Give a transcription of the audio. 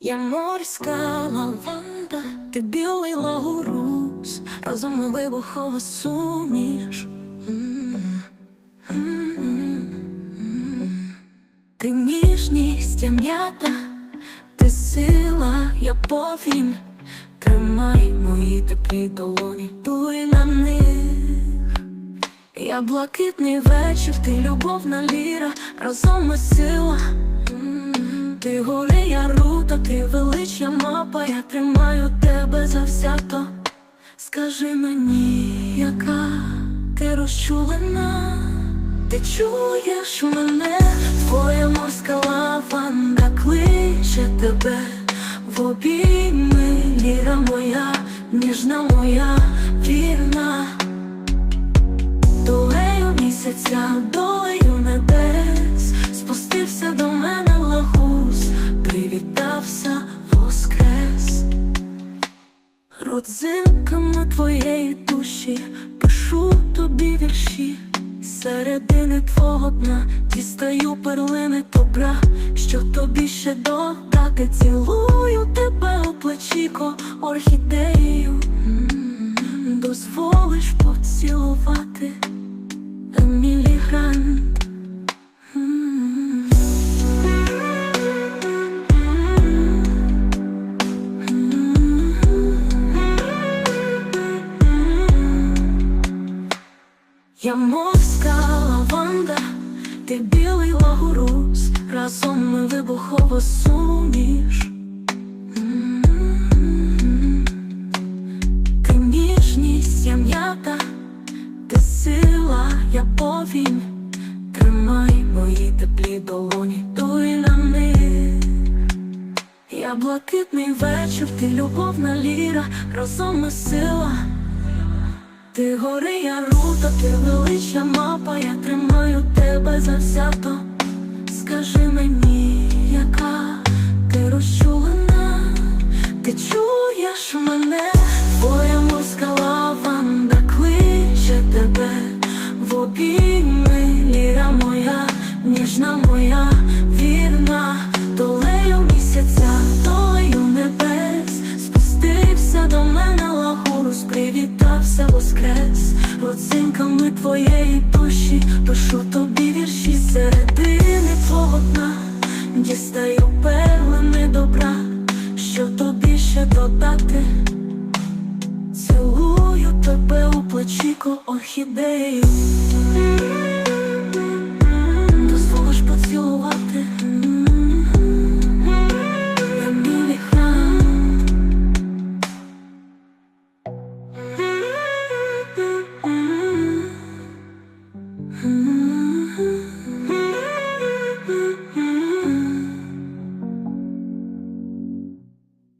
Я морська лаванда, ти білий лагурус, разом вибухова суміш. Ти ніжність, я м'ята, ти сила, я повінь. Тримай мої теплі долоні, дуй на них. Я блакитний вечір, ти любовна ліра, разом ми сила. Ти гори, я рута, ти велична мапа, я тримаю тебе завзято. Скажи мені, яка ти розчулена, ти чуєш мене, твоя морська лаванда кличе тебе в обійми, ліра моя, ніжна моя, вірна. Долею місяця, долею Родзинками твоєї душі. Пишу тобі вірші, середини твого дна. Дістаю перлини добра, що тобі ще додати, цілую тебе у плечіко орхідею. Дозволиш поцілувати Я морська лаванда, ти білий лагурус, разом ми вибухова суміш. Ти ніжність, я м'ята, ти сила, я повінь. Тримай мої теплі долоні, дуй на них. Я блакитний вечір, ти любовна ліра, разом ми сила. Ти гори, я рута, ти велична мапа, я тримаю тебе завзято. Скажи мені, яка ти розчулена, ти чуєш мене, твоя морська лаванда кличе тебе. В обійми, ліра моя, ніжна моя, вірна, долею місяця, долею небес, спустився до мене лагурус, привітався воскрес, оцінками твоєї душі, пишу тобі вірші. Середини твого дна, дістаю перлини добра, що тобі ще додати. Цілую тебе у плечіко орхідею